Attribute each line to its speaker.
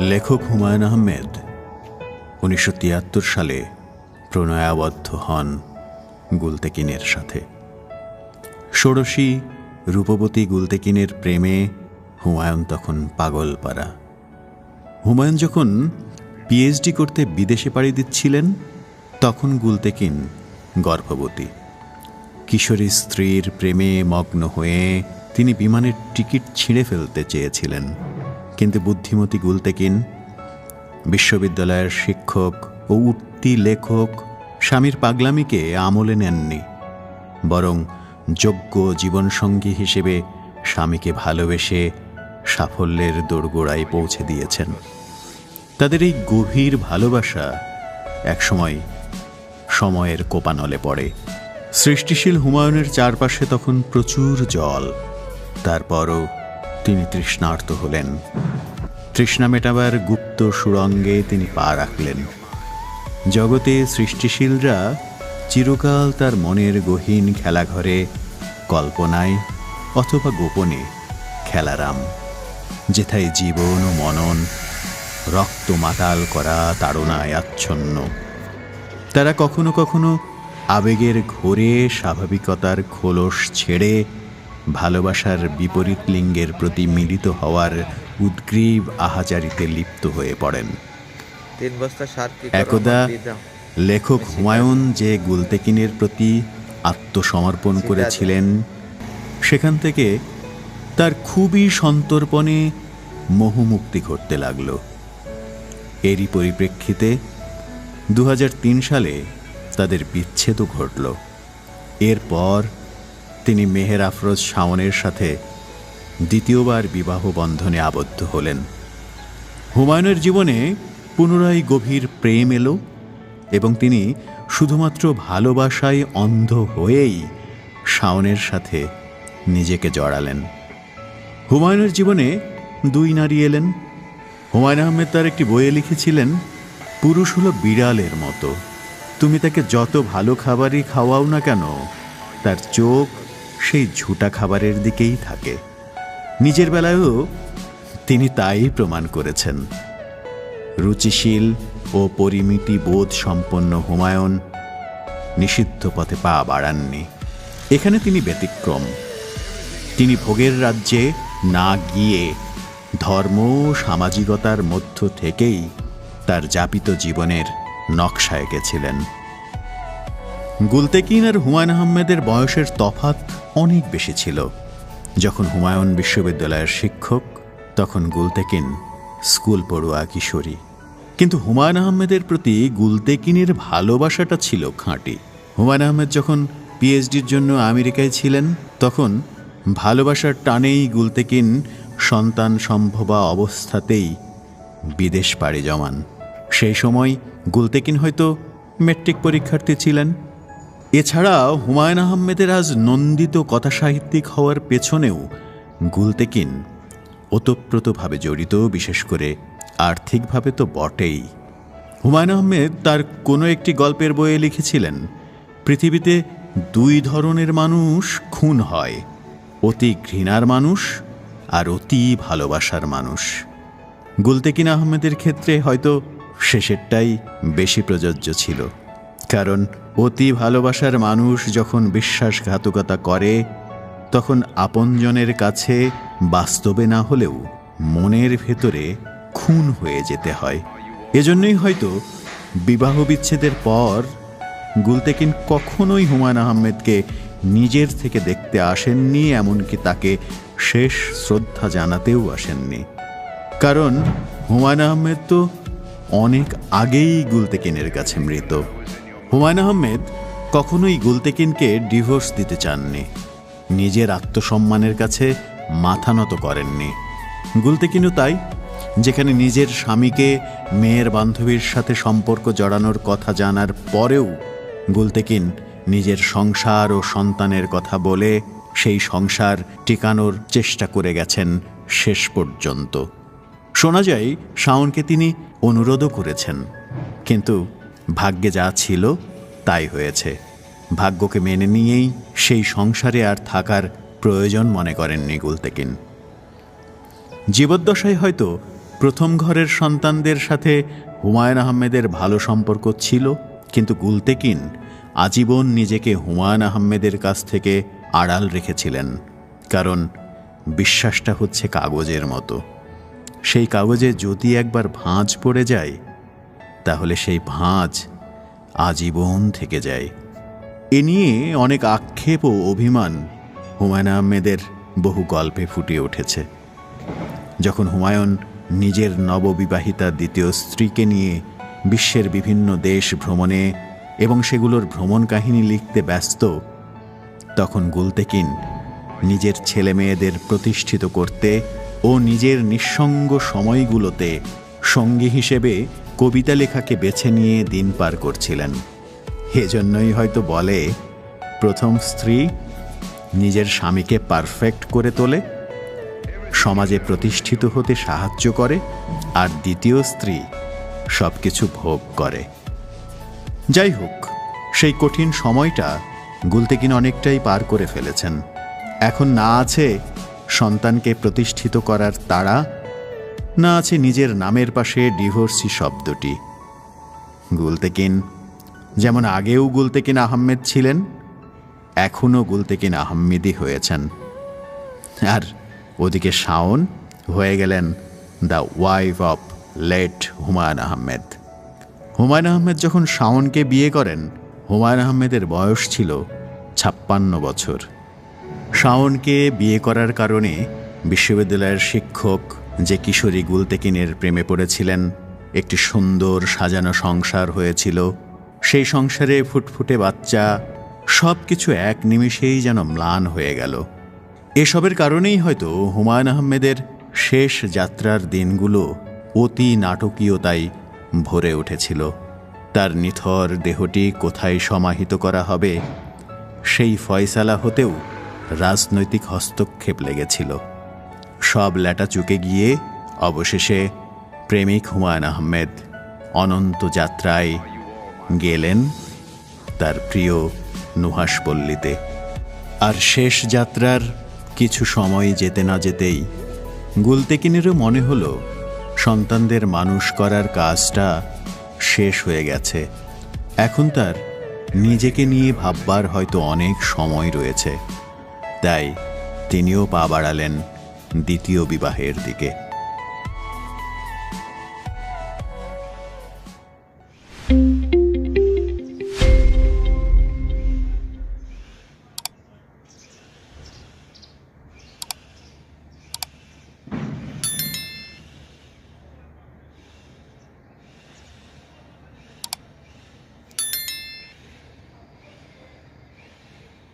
Speaker 1: লেখক হুমায়ুন আহমেদ উনিশশো তিয়াত্তর সালে প্রণয়াবদ্ধ হন গুলতেকিনের সাথে। ষোড়শী রূপবতী গুলতেকিনের প্রেমে হুমায়ুন তখন পাগলপাড়া। হুমায়ুন যখন পিএইচডি করতে বিদেশে পাড়ি দিচ্ছিলেন, তখন গুলতেকিন গর্ভবতী। কিশোরী স্ত্রীর প্রেমে মগ্ন হয়ে তিনি বিমানের টিকিট ছিঁড়ে ফেলতে চেয়েছিলেন। কিন্তু বুদ্ধিমতী গুলতেকিন, বিশ্ববিদ্যালয়ের শিক্ষক ও উঠতি লেখক স্বামীর পাগলামিকে আমলে নেননি, বরং যোগ্য জীবনসঙ্গী হিসেবে স্বামীকে ভালোবেসে সাফল্যের দোরগোড়ায় পৌঁছে দিয়েছেন। তাদের এই গভীর ভালোবাসা একসময় সময়ের কোপানলে পড়ে। সৃষ্টিশীল হুমায়ুনের চারপাশে তখন প্রচুর জল, তারপরও তিনি তৃষ্ণার্ত হলেন। তৃষ্ণা মেটাবার গুপ্ত সুরঙ্গে তিনি পা রাখলেন। জগতে সৃষ্টিশীলরা চিরকাল তার মনের গহীন খেলাঘরে, কল্পনায় অথবা গোপনে খেলারাম, যেথায় জীবন ও মনন রক্ত মাতাল করা তাড়নায় আচ্ছন্ন। তারা কখনো কখনো আবেগের ঘোরে স্বাভাবিকতার খোলস ছেড়ে ভালোবাসার বিপরীত লিঙ্গের প্রতি মিলিত হওয়ার উদ্গ্রীব আহাজারিতে লিপ্ত হয়ে পড়েন। একদা লেখক হুমায়ুন যে গুলতেকিনের প্রতি আত্মসমর্পণ করেছিলেন সেখান থেকে তার খুবই সন্তর্পণে মোহমুক্তি ঘটতে লাগল। এরই পরিপ্রেক্ষিতে দু হাজার তিন সালে তাদের বিচ্ছেদও ঘটল। এরপর তিনি মেহের আফরোজ শাওনের সাথে দ্বিতীয়বার বিবাহ বন্ধনে আবদ্ধ হলেন। হুমায়ুনের জীবনে পুনরায় গভীর প্রেম এলো এবং তিনি শুধুমাত্র ভালোবাসায় অন্ধ হয়েই শাওনের সাথে নিজেকে জড়ালেন। হুমায়ুনের জীবনে দুই নারী এলেন। হুমায়ুন আহমেদ তার একটি বইয়ে লিখেছিলেন, পুরুষ হলো বিড়ালের মতো। তুমি তাকে যত ভালো খাবারই খাওয়াও না কেন, তার চোখ সেই ঝুটা খাবারের দিকেই থাকে। নিজের বেলায়ও তিনি তাই প্রমাণ করেছেন। রুচিশীল ও পরিমিতি বোধ সম্পন্ন হুমায়ুন নিষিদ্ধ পথে পা বাড়াননি। এখানে তিনি ব্যতিক্রম। তিনি ভোগের রাজ্যে না গিয়ে ধর্ম সামাজিকতার মধ্য থেকেই তার যাপিত জীবনের নকশা এঁকেছিলেন গুলতেকিন আর হুমায়ুন আহমেদের বয়সের তফাত অনেক বেশি ছিল। যখন হুমায়ুন বিশ্ববিদ্যালয়ের শিক্ষক, তখন গুলতেকিন স্কুল পড়ুয়া কিশোরী। কিন্তু হুমায়ুন আহমেদের প্রতি গুলতেকিনের ভালোবাসাটা ছিল খাঁটি। হুমায়ুন আহমেদ যখন পিএইচডির জন্য আমেরিকায় ছিলেন, তখন ভালোবাসার টানেই গুলতেকিন সন্তান সম্ভবা অবস্থাতেই বিদেশ পাড়ি জমান। সেই সময় গুলতেকিন হয়তো মেট্রিক পরীক্ষার্থী ছিলেন। এছাড়াও হুমায়ুন আহমেদের আজ নন্দিত কথাসাহিত্যিক হওয়ার পেছনেও গুলতেকিন ওতপ্রোতভাবে জড়িত, বিশেষ করে আর্থিকভাবে তো বটেই। হুমায়ুন আহমেদ তার কোনো একটি গল্পের বইয়ে লিখেছিলেন, পৃথিবীতে দুই ধরনের মানুষ খুন হয়, অতি ঘৃণার মানুষ আর অতি ভালোবাসার মানুষ। গুলতেকিন আহমেদের ক্ষেত্রে হয়তো শেষেরটাই বেশি প্রযোজ্য ছিল। কারণ অতি ভালোবাসার মানুষ যখন বিশ্বাসঘাতকতা করে, তখন আপনজনের কাছে বাস্তবে না হলেও মনের ভেতরে খুন হয়ে যেতে হয়। এজন্যই হয়তো বিবাহ বিচ্ছেদের পর গুলতেকিন কখনোই হুমায়ুন আহমেদকে নিজের থেকে দেখতে আসেননি, এমনকি তাকে শেষ শ্রদ্ধা জানাতেও আসেননি। কারণ হুমায়ুন আহমেদ তো অনেক আগেই গুলতেকিনের কাছে মৃত। হুমায়ুন আহমেদ কখনোই গুলতেকিনকে ডিভোর্স দিতে চাননি। নিজের আত্মসম্মানের কাছে মাথা নত করেননি। গুলতেকিনও তাই, যেখানে নিজের স্বামীকে মেয়ের বান্ধবীর সাথে সম্পর্ক জড়ানোর কথা জানার পরেও গুলতেকিন নিজের সংসার ও সন্তানের কথা বলে সেই সংসার টিকানোর চেষ্টা করে গেছেন শেষ পর্যন্ত। শোনা যায়, শাওনকে তিনি অনুরোধও করেছেন। কিন্তু ভাগ্যে যা ছিল, তাই হয়েছে। ভাগ্যকে মেনে নিয়েই সেই সংসারে আর থাকার প্রয়োজন মনে করেননি গুলতেকিন জীবদ্দশায় হয়তো প্রথম ঘরের সন্তানদের সাথে হুমায়ুন আহমেদের ভালো সম্পর্ক ছিল, কিন্তু গুলতেকিন আজীবন নিজেকে হুমায়ুন আহমেদের কাছ থেকে আড়াল রেখেছিলেন, কারণ বিশ্বাসটা হচ্ছে কাগজের মতো। সেই কাগজে যদি একবার ভাঁজ পড়ে যায় তাহলে সেই ভাঁজ আজীবন থেকে যায়। এ নিয়ে অনেক আক্ষেপ ও অভিমান হুমায়ুন আহমেদের বহু গল্পে ফুটে উঠেছে। যখন হুমায়ুন নিজের নববিবাহিতা দ্বিতীয় স্ত্রীকে নিয়ে বিশ্বের বিভিন্ন দেশ ভ্রমণে এবং সেগুলোর ভ্রমণ কাহিনী লিখতে ব্যস্ত, তখন গুলতেকিন নিজের ছেলে মেয়েদের প্রতিষ্ঠিত করতে ও নিজের নিঃসঙ্গ সময়গুলোতে সঙ্গী হিসেবে কবিতা লেখাকে বেছে নিয়ে দিন পার করছিলেন। এজন্যই হয়তো বলে, প্রথম স্ত্রী নিজের স্বামীকে পারফেক্ট করে তোলে, সমাজে প্রতিষ্ঠিত হতে সাহায্য করে, আর দ্বিতীয় স্ত্রী সব কিছু ভোগ করে। যাই হোক, সেই কঠিন সময়টা গুলতেকিন অনেকটাই পার করে ফেলেছেন। এখন না আছে সন্তানকে প্রতিষ্ঠিত করার তাড়া না আছে নিজের নামের পাশে ডিভোর্সি শব্দটি। গুলতেকিন, যেমন আগেও গুলতেকিন আহমেদ ছিলেন, এখনও গুলতেকিন আহমেদই হয়েছেন। আর ওদিকে শাওন হয়ে গেলেন the wife of late Humayun Ahmed. Humayun Ahmed যখন শাওনকে বিয়ে করেন, হুমায়ুন আহমেদের বয়স ছিল ছাপ্পান্ন বছর। শাওনকে বিয়ে করার কারণে বিশ্ববিদ্যালয়ের শিক্ষক যে কিশোরী গুলতেকিনের প্রেমে পড়েছিলেন, একটি সুন্দর সাজানো সংসার হয়েছিল। সেই সংসারে ফুটফুটে বাচ্চা সব কিছু এক নিমিষেই যেন ম্লান হয়ে গেল। এসবের কারণেই হয়তো হুমায়ুন আহমেদের শেষ যাত্রার দিনগুলো অতি নাটকীয়তায় ভরে উঠেছিল। তার নিথর দেহটি কোথায় সমাহিত করা হবে, সেই ফয়সালা হতেও রাজনৈতিক হস্তক্ষেপ লেগেছিল। সব ল্যাটা চুকে গিয়ে অবশেষে প্রেমিক হুমায়ুন আহমেদ অনন্ত যাত্রায় গেলেন তার প্রিয় নুহাসপল্লীতে আর শেষ যাত্রার কিছু সময় যেতে না যেতেই গুলতেকিনেরও মনে হলো, সন্তানদের মানুষ করার কাজটা শেষ হয়ে গেছে। এখন তার নিজেকে নিয়ে ভাববার হয়তো অনেক সময় রয়েছে। তাই তিনিও পা বাড়ালেন। দ্বিতীয় বিবাহের দিকে।